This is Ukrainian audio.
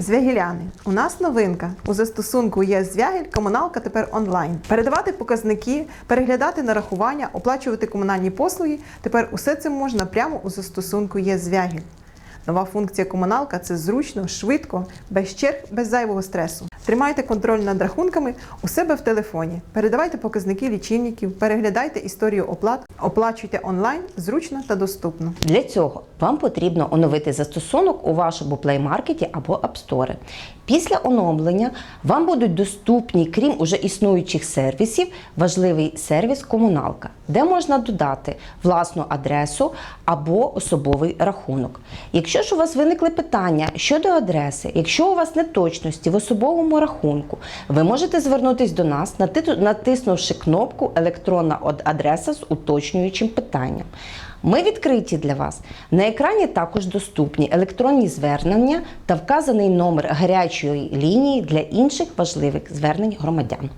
Звягіляни, у нас новинка. У застосунку є Звягіль, комуналка тепер онлайн. Передавати показники, переглядати нарахування, оплачувати комунальні послуги. Тепер усе це можна прямо у застосунку є Звягіль. Нова функція комуналка це зручно, швидко, без черг, без зайвого стресу. Тримайте контроль над рахунками у себе в телефоні. Передавайте показники лічильників, переглядайте історію оплат, оплачуйте онлайн зручно та доступно. Для цього вам потрібно оновити застосунок у вашому Play Market або App Store. Після оновлення вам будуть доступні, крім уже існуючих сервісів, важливий сервіс комуналка, де можна додати власну адресу або особовий рахунок. Якщо ж у вас виникли питання щодо адреси, якщо у вас неточності в особовому рахунку, ви можете звернутись до нас, натиснувши кнопку Електронна адреса з уточнюючим питанням. Ми відкриті для вас. На екрані також доступні електронні звернення та вказаний номер гарячої лінії для інших важливих звернень громадян.